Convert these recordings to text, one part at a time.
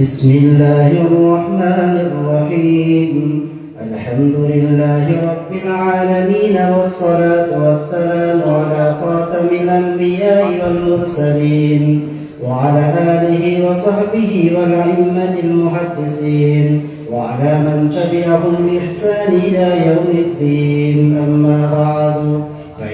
بسم الله الرحمن الرحيم. الحمد لله رب العالمين والصلاة والسلام على خاتم الأنبياء والمرسلين وعلى آله وصحبه والأئمة المحدثين وعلى من تبعهم بإحسان إلى يوم الدين. أما بعد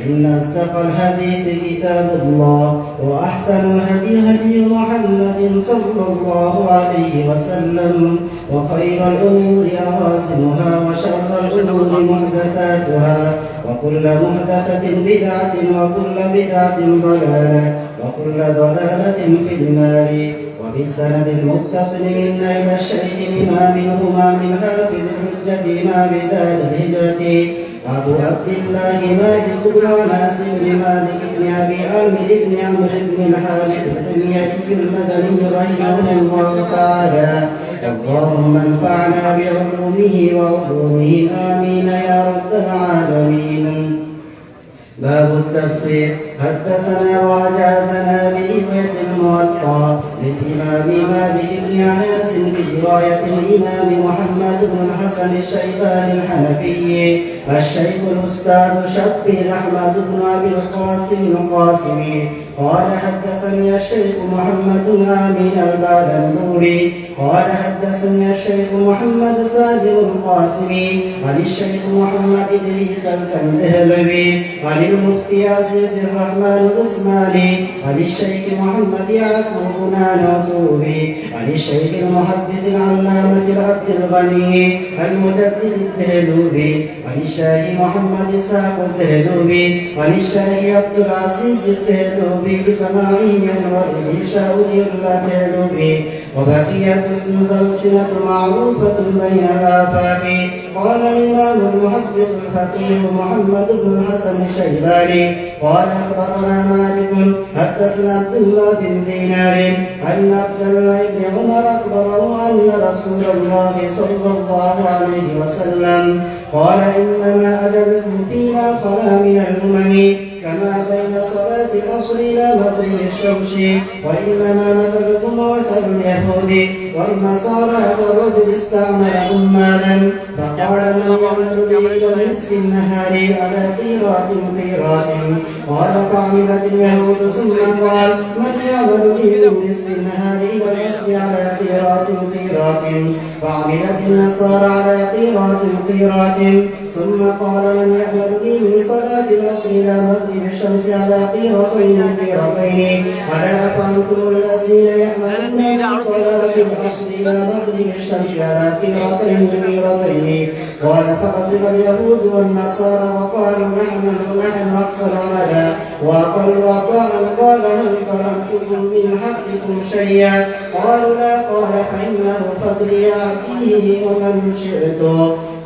فإن أصدق الحديث كتاب الله وأحسن الهدي هدي محمد صلى الله عليه وسلم وخير الأمور أواسمها وشر الأمور محدثاتها وكل محدثة بدعة وكل بدعة ضلالة وكل ضلالة في النار. وبالسند المتصل منا إلى الشيخ الإمام الهمام الحافظ الحجة إمام دار الهجرة. أبو عبد الله مالك بن أنس بن مالك بن أبي عامر بن عمرو بن الحارث الحميري المدني رحمه الله تعالى. اللهم انفعنا بعلومه وعلومه. آمين يا رب العالمين. باب التفسير. حدثنا وجازنا برواية الموطأ للإمام مالك بن أنس برواية الإمام محمد بن الحسن الشيباني الحنفي. الشيخ الأستاذ شبير أحمد بن أبي القاسم القاسمي. قال حدثني الشيخ محمد بن أمين البالنوري قال حدثني الشيخ محمد صادق القاسمي. عن الشيخ محمد إدريس الكندهلوي عن المفتي عزيز الرحمن العثماني عن الشيخ محمد يعقوب نانوتوبي عن الشيخ المحدث العلامة العبد الغني المجدد الدهلوبي عن الشيخ محمد إسحاق الدهلوبي عن الشيخ عبد العزيز الدهلوبي بسماعي والإنشاء الدهلوبي وبقيت اسم الألسنة معروفة بين الآفاق قال الإمام المحدث الفقيه محمد بن الحسن الشيباني قال أخبرنا مالك حدثنا عبد الله بن دينار أن عبد الله بن عمر أخبره أن رسول الله صلى الله عليه وسلم قال إنما أجلكم فيما خلا من الأمم كما بين صلاة العصر إلى مغرب الشمس وإنما مثلكم ومثل اليهود والنصارى كالرجل استعمل عمالا. فقال من إلى نصف النهار على قيراط قيراط قال فعملت اليهود ثم قال من يعمل به من نصف النهار إلى العصر على قيراط قيراط فعملت النصارى على قيراط قيراط ثم قال من يعمل به من صلاة العصر إلى مغرب الشمس على قيرتين قيرتين ألا أفعلتم الذين يعملون من صلاة العصر إلى مغرب الشمس على قيرتين قيرتين قال فغضب اليهود والنصارى وقالوا نحن نحن أكثر عملا وأقل عطاء قال هل ظلمتكم من حقكم شيئا؟ قالوا لا. قال فإنه فضلي أعطيه ومن شئت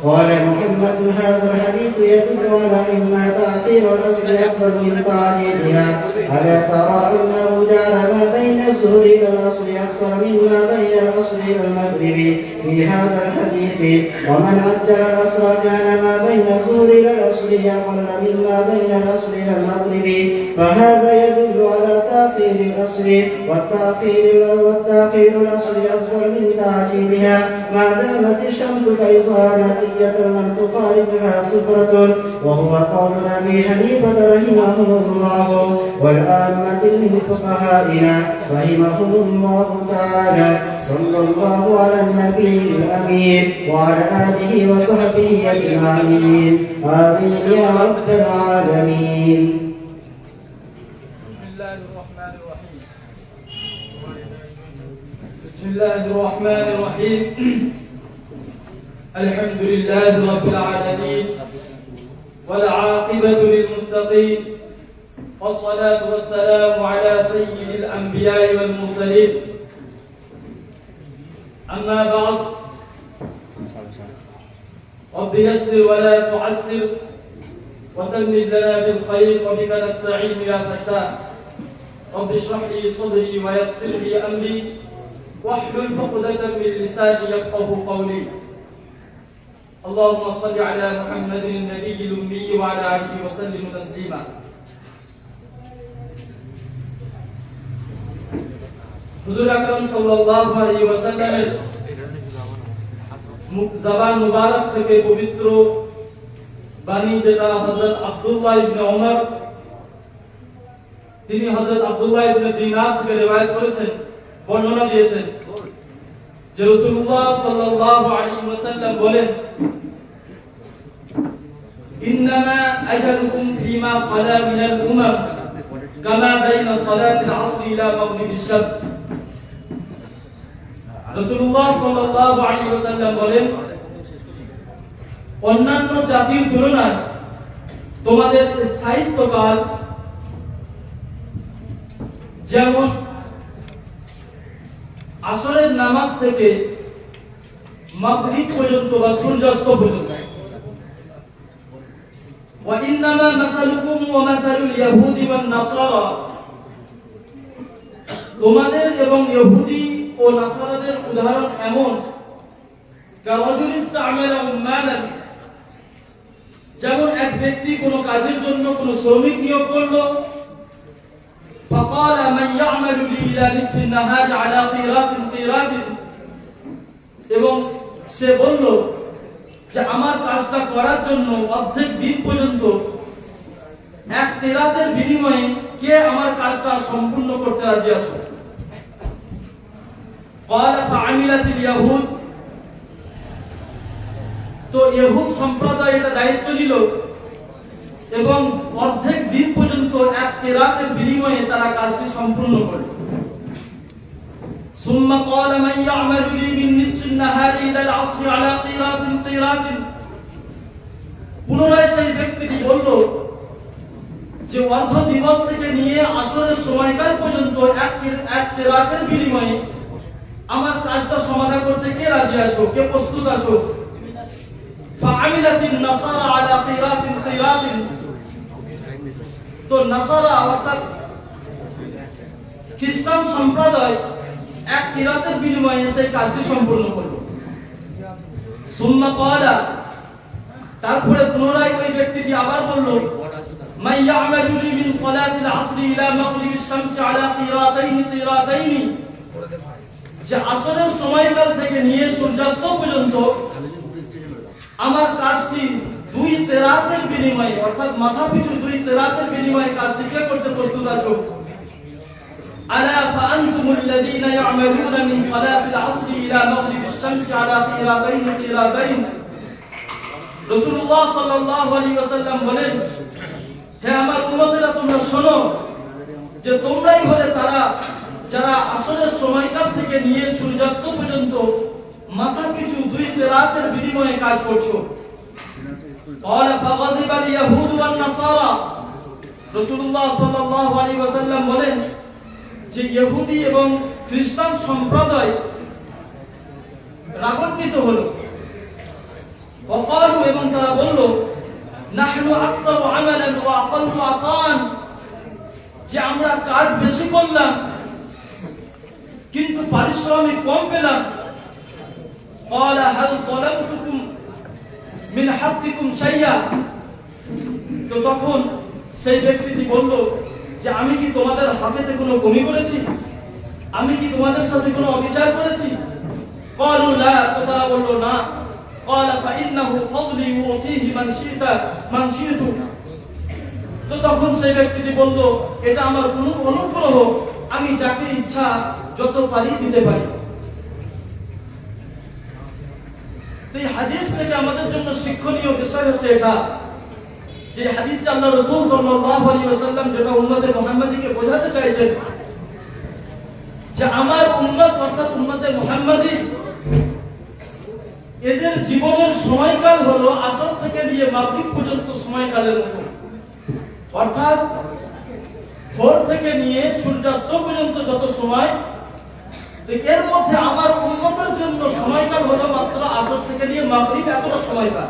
قال محمد هذا الحديث يدل على إن تعطيل الأصل أفضل من تعليلها ألا ترى انه جعل ما بين الظهر إلى الاصل أكثر مما بين الاصل إلى المغرب؟ في هذا الحديث ومن عجل الاصل كان ما بين الظهر إلى الاصل أقل مما بين الاصل إلى المغرب. فهذا يدل على تاخير الأصل والتاخير والتاخير الاصل أفضل من تعجيلها. ما دامت الشمس بيضاء نقية لم تخالفها صفرة وهو قول أبي حنيفة رحمه الله والآمة من فقهائنا رحمهم الله تعالى صلى الله على النبي الأمين وعلى آله وصحبه أجمعين. آمين يا رب العالمين. بسم الله الرحمن الرحيم بسم الله الرحمن الرحيم الحمد لله رب العالمين والعاقبة للمتقين والصلاة والسلام على سيد الأنبياء والمرسلين. أما بعد رب يسر ولا تعسر وتمن لنا بالخير وبك نستعين يا فتاح. رب اشرح لي صدري ويسر لي أمري واحلل عقدة من لساني يفقه قولي. اللهم صل على محمد النبي الامي وعلى اله وسلم تسليما হুজুর আকরাম সাল্লাল্লাহু আলাইহি ওয়াসাল্লামের মুখ জবান মুবারক থেকে পবিত্র বাণী যেটা হযরত আব্দুল্লাহ ইবনে ওমর তিনি হযরত আব্দুল্লাহ ইবনে দিনার থেকে রওয়ায়াত করেছেন বর্ণনা দিয়েছেন যে রাসূলুল্লাহ সাল্লাল্লাহু আলাইহি ওয়াসাল্লাম বলেন ইন্নামা আজালুকুম ফীমা খালা মিনাল উমাম কামা বাইনা সালাতিল আসর ইলা মাগরিবিশ শামস রাসূলুল্লাহ সাল্লাল্লাহু আলাইহি ওয়াসাল্লাম বলেন, অন্যান্য জাতির তুলনায় তোমাদের স্থায়িত্বকাল যেমন আসরের নামাজ থেকে মাগরিব পর্যন্ত বা সূর্যাস্ত পর্যন্ত। وإنما مثلكم ومثل اليهود والنصارى তোমাদের এবং ইহুদি ও নাসারাদের উদাহরণ এমন কারাজুল ইস্তামালা উম্মালান যেমন এক ব্যক্তি কোনো কাজের জন্য কোনো শ্রমিক নিয়োগ করলো فقال من يعمل لي الى نصف النهار على قيراط قيراط এবং সে বলল যে আমার কাজটা করার জন্য অর্ধেক দিন পর্যন্ত এক তেরাতের বিনিময়ে কে আমার কাজটা সম্পূর্ণ করতে রাজি আছো? তো ইহুদ সম্প্রদায় এটা দায়িত্ব নিল এবং অর্ধেক দিন পর্যন্ত এক তেরাতের বিনিময়ে তারা কাজটি সম্পূর্ণ করে ثم قال من يعمل لي من نصف النهار الى العصر على قيراط قيراط পুনরায় সেই ব্যক্তিটি বলল যে অর্ধ দিবস থেকে নিয়ে আসরের সময়কাল পর্যন্ত এক এক রাতের বিনিময়ে আমার কাজটা সমাধান করতে কে রাজি আছো কে প্রস্তুত আছো فعملت النصارى على قيراط قيراط তো নাসারা অর্থাৎ খ্রিস্টান সম্প্রদায় এক কিরাতের বিনিময়ে সেই কাজটি সম্পূর্ণ করলো সুম্মা কওয়ালা তারপরে পুনরায় ওই ব্যক্তিটি আবার বলল من يعمل لي من صلاة العصر إلى مغرب الشمس على قيراطين قيراطين যে আসরের সময়কাল থেকে নিয়ে সূর্যাস্ত পর্যন্ত আমার কাজটি দুই তেরাতের বিনিময়ে অর্থাৎ মাথা পিছু দুই তেরাতের বিনিময়ে কাজটি কে করতে প্রস্তুত আছো ألا فأنتم الذين يعملون من صلاة العصر إلى مغرب الشمس على قيراطين قيراطين রাসূলুল্লাহ সাল্লাল্লাহু আলাইহি ওয়াসাল্লাম বলেন হে আমার উম্মতেরা তোমরা শোনো যে তোমরাই হলে তারা যারা আসরের সময়কাল থেকে নিয়ে সূর্যাস্ত পর্যন্ত মাথা পিছু দুই তেরাতের বিনিময়ে কাজ করছো قال فغضب اليهود والنصارى রাসূলুল্লাহ সাল্লাল্লাহু আলাইহি ওয়াসাল্লাম বলেন যে ইহুদি এবং খ্রিস্টান সম্প্রদায় রাগান্বিত হলো وقالوا এবং তারা বলল নাহনু আকসারু আমালান ওয়া আকাল্লু আতান যে আমরা কাজ বেশি করলাম কিন্তু পারিশ্রমিক কম পেলাম قال هل ظلمتكم من حقكم شيئا তো তখন সেই ব্যক্তিটি বলল যে আমি কি তোমাদের হাতেতে কোনো কমি করেছি আমি কি তোমাদের সাথে কোনো অবিচার করেছি قالوا لا তো তারা বলল না قال فإنه فضلي يعطيه من شئت من شئت তো তখন সেই ব্যক্তিটি বলল এটা আমার কোনো অনুগ্রহ আমি যাকে ইচ্ছা যত পারি দিতে পারি তো এই হাদিস থেকে আমাদের জন্য শিক্ষণীয় বিষয় হচ্ছে এটা যে হাদিসে আল্লাহ রাসূল সাল্লাল্লাহু আলাইহি ওয়াসাল্লাম যেটা উম্মতে মুহাম্মাদীকে বোঝাতে চাইছেন, যে আমার উম্মত অর্থাৎ উম্মতে মুহাম্মাদী, এদের জীবনের সময়কাল হলো আসর থেকে নিয়ে মাগরিব পর্যন্ত সময়কালের মতো। অর্থাৎ ভোর থেকে নিয়ে সূর্যাস্ত পর্যন্ত যত সময় এর মধ্যে আমার উন্নতের জন্য সময়কাল হলো মাত্র আসর থেকে নিয়ে মাগরিব এতটা সময়কাল।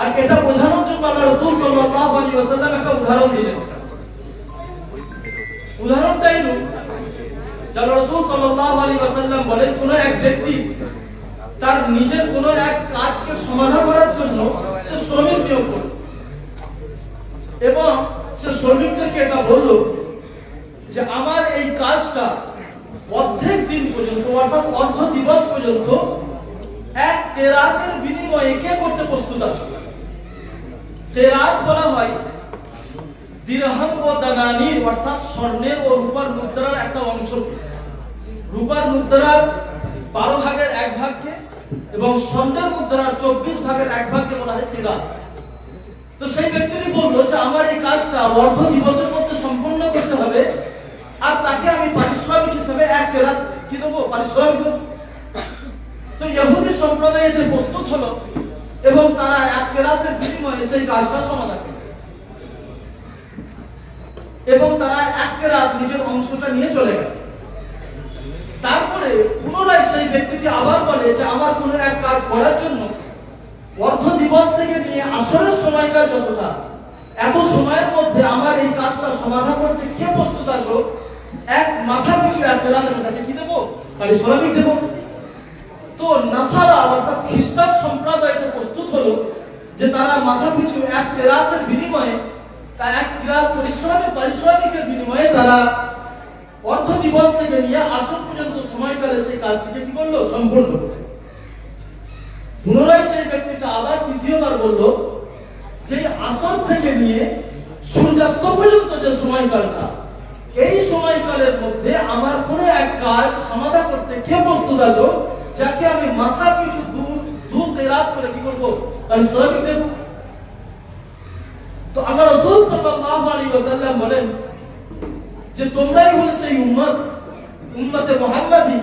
আর এটা বোঝানোর জন্য আল্লাহ রাসূল সাল্লাল্লাহু আলাইহি ওয়াসাল্লাম একটা উদাহরণ দিলেন। উদাহরণটা হলো যারা রাসূল সাল্লাল্লাহু আলাইহি ওয়াসাল্লাম বলেন, কোন এক ব্যক্তি তার নিজের কোন এক কাজকে সমাধান করার জন্য সে শ্রমিক নিয়োগ করল। এবং সে শ্রমিকদেরকে এটা বলল যে, আমার এই কাজটা অর্ধেক দিন পর্যন্ত, অর্থাৎ অর্ধ দিবস পর্যন্ত এক কেরাতের বিনিময়ে কে করতে প্রস্তুত আছে? কেরাত বলা হয়। দিরহাম ও দানানির, অর্থাৎ স্বর্ণের ও রূপার মুদ্রার একটা অংশ। রূপার মুদ্রার বারো ভাগের এক ভাগকে এবং স্বর্ণের মুদ্রার চব্বিশ ভাগের এক ভাগকে বলা হয় কেরাত তো সেই ব্যক্তিটি বলল যে, আমার এই কাজটা অর্ধ দিবসের মধ্যে সম্পূর্ণ করতে হবে আর তাকে আমি পারিশ্রমিক হিসেবে এক কেরাত কি দেবো? পারিশ্রমিক তো ইহুদি সম্প্রদায় এতে প্রস্তুত হলো। এবং তারা এক কেরাতের বিনিময়ে সেই কাজটা সমাধান করল এবং তারা এক কেরাত নিজের অংশটা নিয়ে চলে গেল। তারপরে পুনরায় সেই ব্যক্তিটি আবার বলে যে, আমার কোনো এক কাজ করার জন্য অর্ধ দিবস থেকে নিয়ে আসরের সময়কাল যতটা, এত সময়ের মধ্যে আমার এই কাজটা সমাধান করতে কে প্রস্তুত আছো? এক মাথা পিছু এক রাত আমি তাকে কি দেবো? পারিশ্রমিক দেবো? তো নাসারা অর্থাৎ খ্রিস্টান সম্প্রদায়তে প্রস্তুত হলো যে তারা মাথা পিছু এক কেরাতের বিনিময়ে তা এক কেরাত পরিশ্রমিক পারিশ্রমিকের বিনিময়ে তারা অর্ধ দিবস থেকে নিয়ে আসর পর্যন্ত সময়কালে সেই কাজটিকে কি করল? সম্পূর্ণ পুনরায় সেই ব্যক্তিটা আবার তৃতীয়বার বলল যে আসর থেকে নিয়ে সূর্যাস্ত পর্যন্ত যে সময়কালটা, এই সময়কালের মধ্যে আমার কোনো এক কাজ সমাধা করতে কে প্রস্তুত আছো? যাকে আমি মাথা পিছু দুধ দুধ রাত করে কি করব? শ্রমিক দেব। তো আল্লাহ রসুল সাল্লাল্লাহু আলাইহি ওয়াসাল্লাম বলেন যে তোমরাই হলো সেই উম্মত, উম্মতে মুহাম্মাদি,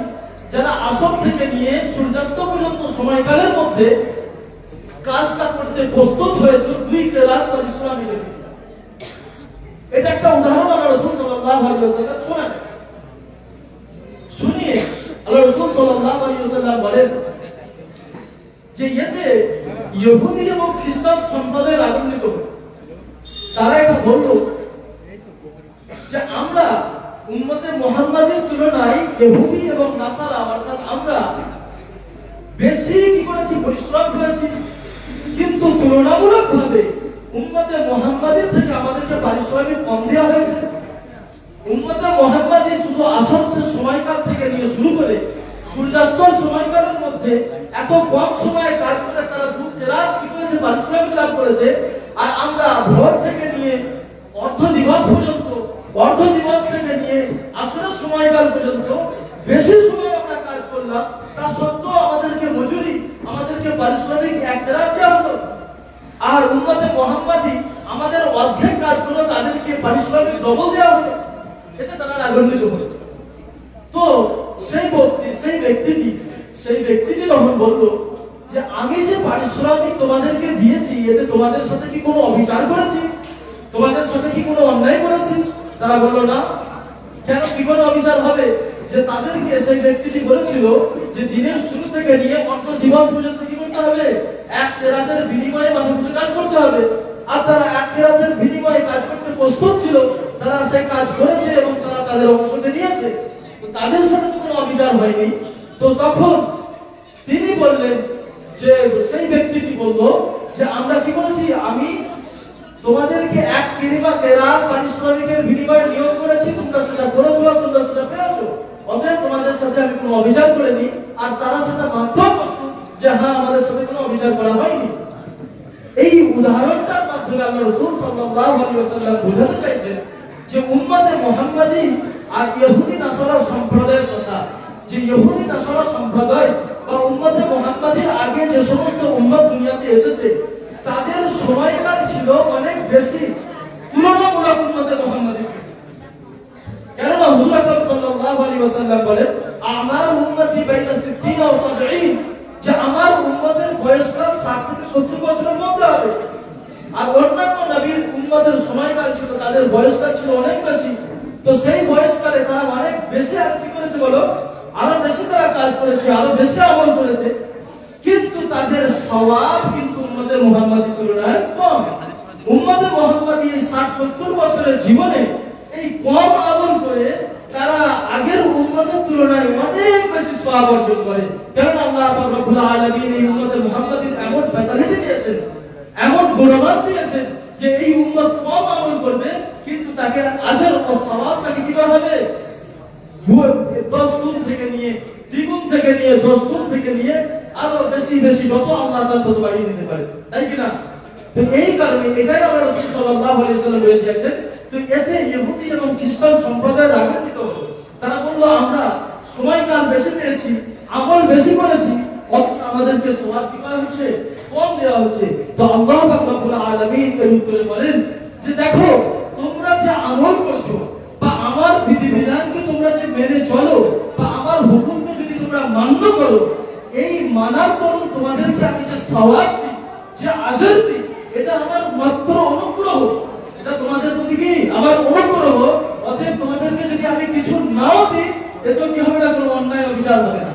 যারা আসর থেকে নিয়ে সূর্যাস্ত পর্যন্ত সময়কালের মধ্যে কাজটা করতে প্রস্তুত হয়েছে দুই কেরাত পরিশ্রমী দেবে এটা একটা উদাহরণ আল্লাহ রসুল সাল্লাল্লাহু আলাইহি ওয়াসাল্লাম শোনেন। শুনিয়ে খ্রিস্টান সম্প্রদায়ের তারা এটা বলল যে তুলনায় ইহুদি এবং নাসারা, অর্থাৎ আমরা বেশি কি করেছি, পরিশ্রম করেছি, কিন্তু তুলনামূলক ভাবে উম্মতে মোহাম্মদের থেকে আমাদেরকে পারিশ্রমিক কম দেওয়া হয়েছে। উম্মতে মোহাম্মদী শুধু আসর সময়কাল থেকে নিয়ে শুরু করে সূর্যাস্তর সময়কালের মধ্যে এত কম সময়ে কাজ করে তারা দু কেরাত কি করেছে? পারিশ্রমিক লাভ করেছে। আর আমরা ভোর থেকে নিয়ে অর্ধ দিবস পর্যন্ত, অর্ধ দিবস থেকে নিয়ে আসরের সময়কাল পর্যন্ত বেশি সময় আমরা কাজ করলাম। তা সত্ত্বেও আমাদেরকে মজুরি, আমাদেরকে পারিশ্রমিক এক কেরাত দেওয়া হলো। আর উন্মতে মোহাম্মদী আমাদের অর্ধেক কাজগুলো তাদেরকে পারিশ্রমিক ডবল দেওয়া হলো। এতে তারা রাগান্বিত হয়েছে তো সেই ব্যক্তি সেই ব্যক্তিটি সেই ব্যক্তিটি তখন বলল যে, আমি যে পারিশ্রমিক তোমাদেরকে দিয়েছি, এতে তোমাদের সাথে কি কোনো অবিচার করেছি? তোমাদের সাথে কি কোনো অন্যায় করেছি? তারা বলল, না। কেন? কি করে অবিচার হবে? যে তাদেরকে সেই ব্যক্তিটি বলেছিল যে, দিনের শুরু থেকে নিয়ে অর্থ দিবস পর্যন্ত কি করতে হবে? এক কেরাতের বিনিময়ে মাথা কাজ করতে হবে। আর তারা এক কেরাতের বিনিময়ে কাজ করতে প্রস্তুত ছিল। তারা সেই কাজ করেছে এবং তারা তাদের অংশকে নিয়েছে। তাদের সাথে তো কোনো অবিচার হয়নি। তো তখন তিনি বললেন যে, সেই ব্যক্তিটি বলল যে, আমরা কি করেছি আমি তোমাদেরকে এক কিরিবা কেরাত পারিশ্রমিকের বিনিময়ে নিয়োগ করেছি। তোমরা সেটা করেছ আর তোমরা সেটা পেয়েছ। অতএব তোমাদের সাথে আমি কোনো অভিযোগ করিনি। আর তারা সেটা মাত্র প্রস্তুত যে হ্যাঁ আমাদের সাথে কোনো অভিযোগ করা হয়নি। এই উদাহরণটার মাধ্যমে আমরা রসুল সাল্লাল্লাহু আলাইহি ওয়াসাল্লাম বোঝাতে চাইছেন যে উম্মতে মুহাম্মাদি আর ইহুদি নাসারা সম্প্রদায়ের কথা যে ইহুদি নাসারা সম্প্রদায় বা উম্মতে মুহাম্মাদির আগে যে সমস্ত উম্মত দুনিয়াতে এসেছে, তাদের সময়কাল ছিল অনেক বেশি তুলনামূলক উম্মতে মুহাম্মাদির। কেননা হুজুর আকরাম সাল্লাল্লাহু আলাইহি ওয়াসাল্লাম বলেন, আমার উম্মতি বাইনা 60 ও 70 যে আমার উম্মতের বয়সকাল 60 থেকে 70 বছরের মধ্যে হবে আর অন্যান্য নবীর উম্মতের সময়কাল ছিল, তাদের বয়সকাল ছিল অনেক বেশি। তো সেই বয়সকালে তারা অনেক বেশি আর কি করেছে বলো? আরও বেশি তারা কাজ করেছে, আরও বেশি আমল করেছে। কিন্তু তাদের স্বভাব কিন্তু উম্মদের মোহাম্মদী তুলনায় কম। উম্মদের মোহাম্মদী ষাট, সত্তর বছরের জীবনে এই কম আমল করে তারা আগের উম্মতের তুলনায় অনেক বেশি সওয়াব অর্জন করে। কারণ আল্লাহ রব্বুল আলামিন এই উম্মতের মুহাম্মাদির এমন ফ্যাসিলিটি দিয়েছেন এমন গুণমান দিয়েছেন যে এই উম্মত কম আমল করবে, কিন্তু তাকে আজের সওয়াব তাকে কি হবে? দশ গুণ থেকে নিয়ে, দ্বিগুণ থেকে নিয়ে, দশ গুণ থেকে নিয়ে আরও বেশি বেশি যত আল্লাহ তাআলা তত বাড়িয়ে দিতে পারে। তাই কি না? তো এই কারণে এটাই আমরা রাসূল সাল্লাল্লাহু আলাইহি সাল্লাম বলে তো এতে ইহুদি এবং খ্রিস্টান রাগান্বিত হলো তারা বলল, আমরা সময়কাল বেশি পেয়েছি, আমল বেশি করেছি অথচ আমাদেরকে সওয়াব কি করা হচ্ছে? কম দেওয়া হচ্ছে। তো আল্লাহ রব্বুল আলামিন এর উত্তরে বলেন যে, দেখো, তোমরা যে আমল করছ বা আমার বিধিবিধানকে তোমরা যে মেনে চলো বা আমার হুকুমকে যদি তোমরা মান্য করো, এই মানার দরুন তোমাদেরকে আমি যে সওয়াব যে আজর এটা আমার মাত্র অনুগ্রহ। এটা তোমাদের প্রতি কি? আমার অনুগ্রহ। অতএব তোমাদেরকে যদি আমি কিছু নাও দিই এতে কি হবে না? কোনো অন্যায় অবিচার হবে না।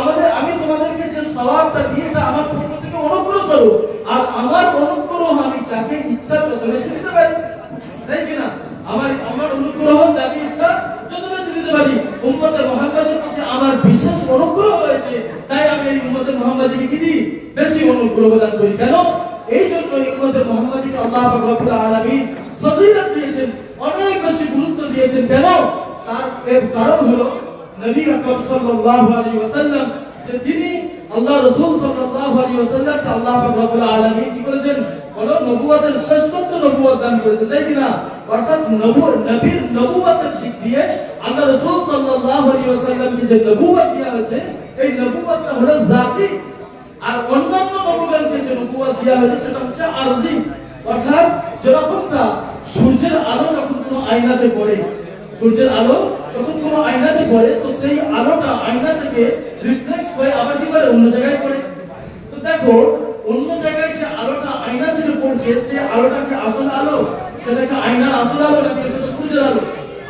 আমাদের, আমি তোমাদেরকে যে সওয়াবটা দিই, এটা আমার পক্ষ থেকে অনুগ্রহ স্বরূপ আর আমার অনুগ্রহ, আমি যাকে ইচ্ছা তত বেশি দিতে পারি। তাই কিনা আমার আমার অনুগ্রহ, যাকে ইচ্ছা যত বেশি দিতে পারি। উম্মতে মুহাম্মাদের প্রতি আমার বিশেষ অনুগ্রহ রয়েছে। তাই আমি এই উম্মতে মুহাম্মাদিকে কি দিই? বেশি অনুগ্রহ দান করি। কেন? এই জন্য উম্মতে মুহাম্মাদিকে আল্লাহ রব্বুল আলামিন ফজিলত দিয়েছেন, অনেক বেশি গুরুত্ব দিয়েছেন। কেন? তার এর কারণ হলো নবী আকরাম সাল্লাল্লাহু আলাইহি ওয়াসাল্লাম, যে তিনি আল্লাহ রাসূল সাল্লাল্লাহু আলাইহি ওয়াসাল্লাম আল্লাহ পাক আলামিন কি করেছেন? বলো নবুয়তের শ্রেষ্ঠত্ব নবুয়ত দান করেছেন, তাই কি না? অর্থাৎ নবু, নবীর দিয়ে আল্লাহ রাসূল সাল্লাল্লাহু আলাইহি যে নবুয়ত এই হলো জাতি আর অন্যান্য যে নবুয়ত সেটা হচ্ছে আরজি। অর্থাৎ সূর্যের আলো যখন কোনো আয়নাতে পড়ে সূর্যের আলো, যখন কোনো আয়নাতে পড়ে, তো সেই আলোটা আয়না থেকে রিফ্লেক্স হয়ে আবার কি করে? অন্য জায়গায় পড়ে। তো দেখো, অন্য জায়গায় যে আলোটা আয়না থেকে পড়ছে, সেই আলোটা কি আসল আলো? সেটাকে আয়নার আসল আলো নাকি সেটা সূর্যের আলো?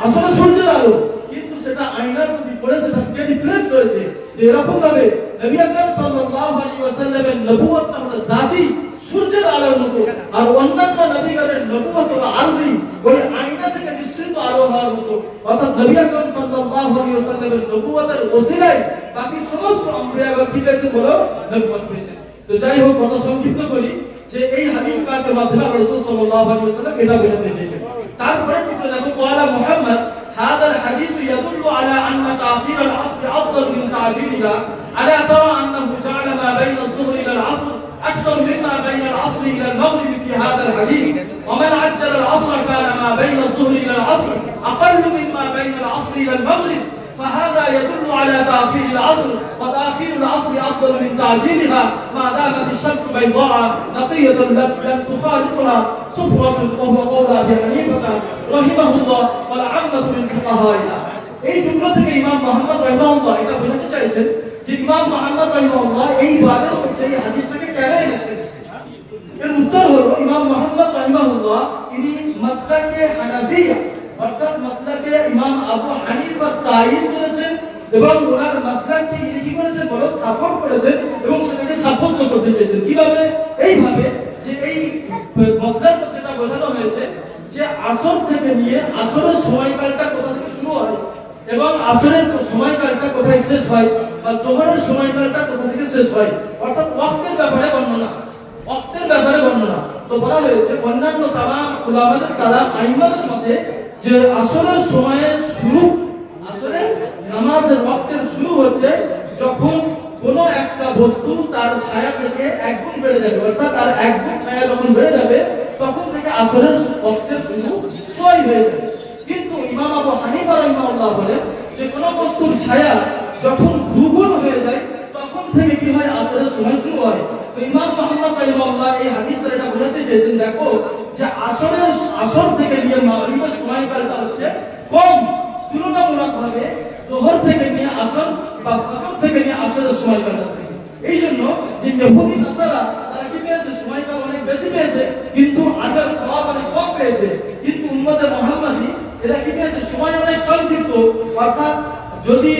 আসলে সূর্যের আলো, কিন্তু সেটা আয়নার প্রতি পড়ে, সেটা থেকে রিফ্লেক্স হয়েছে। এরকম ভাবে নবী আকরাম সাল্লাল্লাহু আলাইহি ওয়াসাল্লামের নবুয়তটা হলো জাতি সূর্যের আলোর মতো আর অন্যান্য নবীগণের নবুয়ত হলো আরবি ওই আয়না থেকে নিশ্চিত আলো হওয়ার মতো অর্থাৎ নবী আকরাম সাল্লাল্লাহু আলাইহি ওয়াসাল্লামের নবুয়তের ওসিলায় বাকি সমস্ত আম্বিয়াগণ কি পেয়েছে বলো নবুয়ত পেয়েছে তো যাই হোক কথা সংক্ষিপ্ত করি যে এই হাদিস পাকের মাধ্যমে আমরা রাসূল সাল্লাল্লাহু আলাইহি ওয়াসাল্লাম এটা বোঝাতে চেয়েছেন তারপরে চিত্র দেখো قال محمد هذا الحديث يدل على أن تأخير العصر أفضل من تعجيلها ألا ترى أنه جعل ما بين الظهر إلى العصر أكثر مما بين العصر إلى المغرب في هذا الحديث ومن عجل العصر كان ما بين الظهر إلى العصر أقل مما بين العصر إلى المغرب فهذا يدل على تأخير العصر وتأخير العصر أفضل من تعجيلها ما دامت الشمس بيضاء نقية لم لم تخالطها صفرة وهو قول أبي حنيفة رحمه الله والعامة من فقهائنا এই টুকরো থেকে ইমাম মোহাম্মদ রহিমাহুল্লাহ এটা বোঝাতে চাইছেন যে ইমাম মোহাম্মদ রহিমাহুল্লাহ এই বাদের মধ্যে এই কেন এনেছেন এর উত্তর হলো ইমাম মোহাম্মদ রহিমাহুল্লাহ তিনি মাসলাকে হানাফিয়া অর্থাৎ মাসলাকে ইমাম আবু হানিফা তাইদ করেছেন এবং ওনার মাসলাককে তিনি কি করেছেন বলো সাপোর্ট করেছেন এবং সেটাকে সাব্যস্ত করতে চেয়েছেন কীভাবে এইভাবে যে এই মসলার মধ্যে বোঝানো হয়েছে যে আসর থেকে নিয়ে আসরের সময়কালটা কোথা থেকে শুরু হয় এবং আসরের সময়কালটা কোথায় শেষ হয় বা জোহরের সময়কালটা কোথা থেকে শেষ হয়? অর্থাৎ ওয়াক্তের ব্যাপারে বর্ণনা। ওয়াক্তের ব্যাপারে বর্ণনা। তো বলা হয়েছে, অন্যান্য তারা উলামাদের তারা আইমাদের মতে যে আসরের সময়ের শুরু, আসরের নামাজের ওয়াক্তের শুরু হচ্ছে যখন কোন একটা বস্তু তার ছায়া থেকে এক বেড়ে যাবে। অর্থাৎ তার এক ছায়া যখন বেড়ে যাবে, তখন থেকে আসরের ওয়াক্তের শুরু ছয় হয়ে যাবে। কিন্তু ইমাম আবু হানিফা রাহিমাহুল্লাহ বলেন যে কোন বস্তুর ছায়া যখন দুগুণ হয়ে যায় থেকে কি হয়? আসরের সময় শুরু হয়। তো ইমাম মুহাম্মদ রাহিমাহুল্লাহ এই হাদিস এটা বোঝাতে চেয়েছেন, দেখো, যে আসরের আসর থেকে নিয়ে মাগরিবের সময়কালটা হচ্ছে কম। তুলনামূলক ভাবে জোহর থেকে নিয়ে আসর বা ফজর থেকে নিয়ে আসরের সময়কালটা এই জন্য যে ইহুদি নাসারা, তারা কি পেয়েছে? সময়কাল অনেক বেশি পেয়েছে, কিন্তু আজার সওয়াব অনেক কম পেয়েছে। কিন্তু উম্মতে মুহাম্মাদি এরা কি পেয়েছে? সময় অনেক সংক্ষিপ্ত অর্থাৎ যদি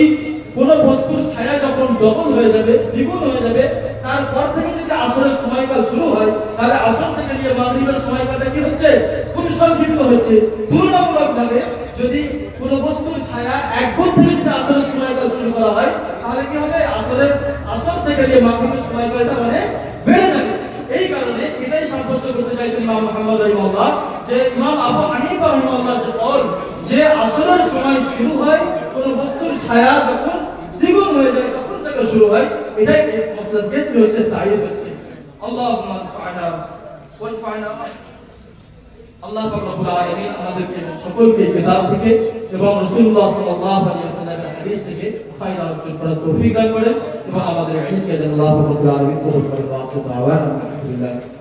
কোন বস্তুর ছায়া ডবল হয়ে যাবে, দ্বিগুণ হয়ে যাবে। তারপর থেকে যদি আসরের সময়কাল শুরু হয়, তাহলে আসর থেকে নিয়ে মাগরিবের সময়কালটা কি হচ্ছে? খুব সংক্ষিপ্ত হচ্ছে। তুলনামূলক ভাবে যদি কোন বস্তুর ছায়া এক গুণ থেকে যদি আসরের সময়কাল শুরু করা হয়, তাহলে কি হবে? আসরের, আসর থেকে নিয়ে মাগরিবের সময়কালটা মানে বেড়ে যাবে। এই কারণে এটাই সাব্যস্ত করতে চাইছেন ইমাম মুহাম্মদ রাহিমাহুল্লাহ, যে ইমাম আবু হানিফা রহিমাল্লাহ যে কল যে আসরের সময় শুরু হয়, কোন বস্তুর ছায়া যখন দ্বিগুণ হয়ে যায় শুরু হয়। এটাই এই মসলার ক্ষেত্রে হচ্ছে তাই হচ্ছে আল্লাহ আল্লাহ রব্বুল আলামিন আমাদেরকে সকলকে কিতাব থেকে এবং রাসূলুল্লাহ সাল্লাল্লাহু আলাইহি ওয়াসাল্লামের হাদিস থেকে ফায়দা অর্জন করার তৌফিক দান করেন এবং আমাদের ইলমকে আল্লাহ রব্বুল আলামিন কবুল করেন ওয়া আখিরু আলহামদুলিল্লাহ।